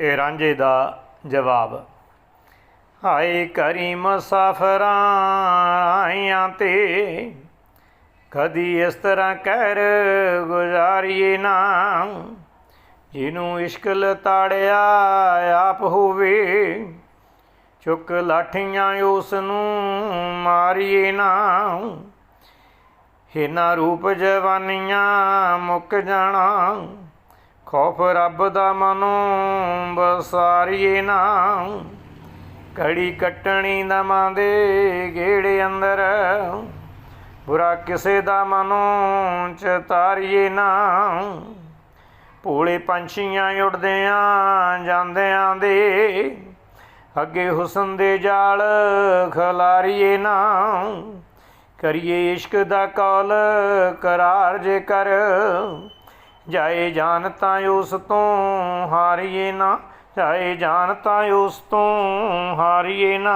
ਇਹ ਰਾਂਝੇ ਦਾ ਜਵਾਬ। ਹਾਏ ਕਰੀ ਮੁਸਾਫਰਾਂ ਆਇਆਂ ਤੇ ਕਦੀ ਇਸ ਤਰ੍ਹਾਂ ਕਹਿਰ ਗੁਜ਼ਾਰੀਏ ਨਾ, ਜਿਹਨੂੰ ਇਸ਼ਕ ਲਤਾੜਿਆ ਆਪ ਹੋਵੇ, ਚੁੱਕ ਲਾਠੀਆਂ ਉਸ ਨੂੰ ਮਾਰੀਏ ਨਾ। ਹਿਨਾ ਰੂਪ ਜਵਾਨੀਆਂ ਮੁੱਕ ਜਾਣਾ ਖੌਫ ਰੱਬ ਦਾ ਮਨੋ ਬਸਾਰੀਏ ਨਾ। ਕੜੀ ਕੱਟਣੀ ਦਮਾਂ ਦੇ ਗੇੜੇ ਅੰਦਰ। ਬੁਰਾ ਕਿਸੇ ਦਾ ਮਨੋਂ ਚਤਾਰੀਏ ਨਾ। ਭੋਲੇ ਪੰਛੀਆਂ ਉੱਡਦਿਆਂ ਜਾਂਦਿਆਂ ਦੇ। ਅੱਗੇ ਹੁਸਨ ਦੇ ਜਾਲ ਖਲਾਰੀਏ ਨਾ। ਕਰੀਏ ਇਸ਼ਕ ਦਾ ਕੌਲ ਕਰਾਰ ਜੇ ਕਰ ਜਾਏ ਜਾਨ ਤਾਂ ਉਸ ਤੋਂ ਹਾਰੀਏ ਨਾ ਜਾਏ ਜਾਨ ਤਾਂ ਉਸ ਤੋਂ ਹਾਰੀਏ ਨਾ।